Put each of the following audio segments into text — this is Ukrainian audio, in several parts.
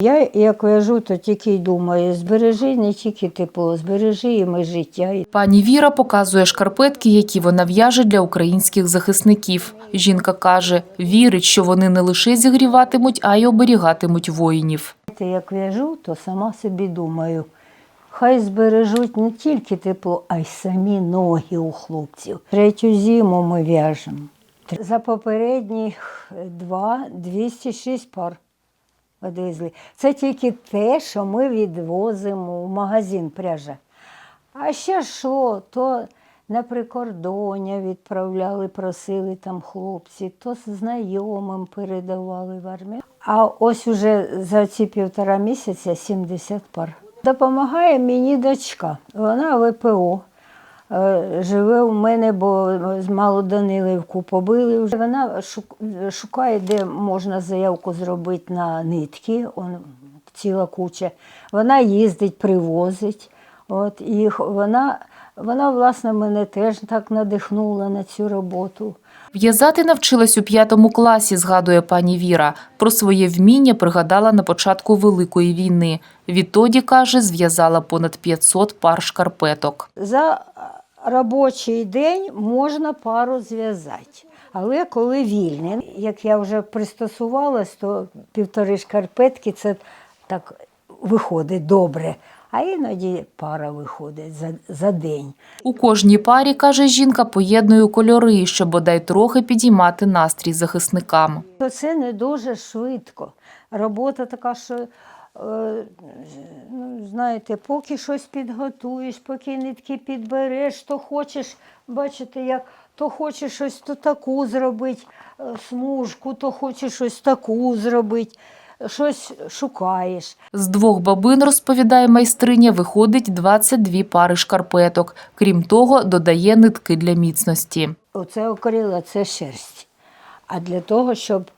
Я як в'яжу, то тільки й думаю, збережи не тільки тепло, збережи і ми життя. Пані Віра показує шкарпетки, які вона в'яже для українських захисників. Жінка каже, вірить, що вони не лише зігріватимуть, а й оберігатимуть воїнів. Як в'яжу, то сама собі думаю, хай збережуть не тільки тепло, а й самі ноги у хлопців. Третю зиму ми в'яжемо. За попередніх два 206 пар відвезли. Це тільки те, що ми відвозимо в магазин пряжа. А ще йшло, то на прикордоння відправляли, просили там хлопці, то знайомим передавали в армію. А ось уже за ці півтора місяця 70 пар. Допомагає мені дочка. Вона ВПО. Е, Живе у мене, бо з Малоданилівку побили. вже. Вона шук- шукає, де можна заявку зробити на нитки. Он, ціла куча. Вона їздить, привозить. От, і вона, вона, власне, мене теж так надихнула на цю роботу. В'язати навчилась у п'ятому класі, згадує пані Віра. Про своє вміння пригадала на початку Великої війни. Відтоді, каже, зв'язала понад 500 пар шкарпеток. За робочий день можна пару зв'язати. Але коли вільний, як я вже пристосувалась, то півтори шкарпетки це так виходить добре. А іноді пара виходить за, за день. У кожній парі, каже жінка, поєднує кольори, щоб бодай трохи підіймати настрій захисникам. То це не дуже швидко. Робота така, що е, ну, знаєте, поки щось підготуєш, поки нитки підбереш, то хочеш, бачите, як то хочеш щось то таку зробити, е, смужку, то хочеш щось таку зробити, щось шукаєш. З двох бабин, розповідає майстриня, виходить 22 пари шкарпеток. Крім того, додає нитки для міцності. Оце окрила, це шерсть. А для того, щоб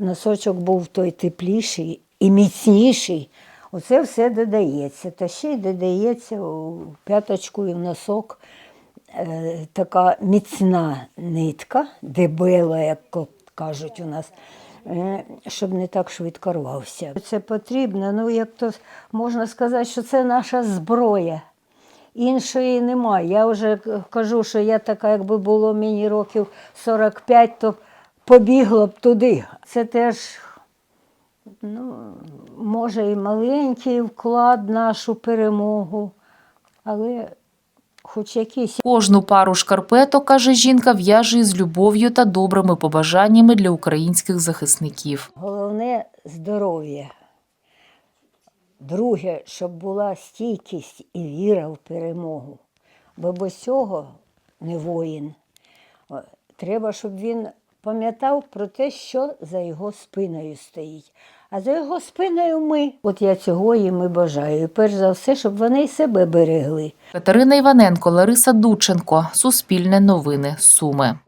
носочок був той тепліший і міцніший, оце все додається. Та ще й додається у п'яточку і в носок е, така міцна нитка, дебела, як кажуть у нас, е, щоб не так швидко рвався. Це потрібно, ну як то можна сказати, що це наша зброя. Іншої немає. Я вже кажу, що я така, якби було мені років 45, то побігла б туди. Це теж, ну, може, і маленький вклад в нашу перемогу, але хоч якийсь. Кожну пару шкарпеток, каже жінка, в'яже із любов'ю та добрими побажаннями для українських захисників. Головне здоров'я. Друге, щоб була стійкість і віра в перемогу. Бо без цього не воїн. Треба, щоб він пам'ятав про те, що за його спиною стоїть. А за його спиною ми. От я цього їм і бажаю. Перш за все, щоб вони й себе берегли. Катерина Іваненко, Лариса Дученко. Суспільне новини. Суми.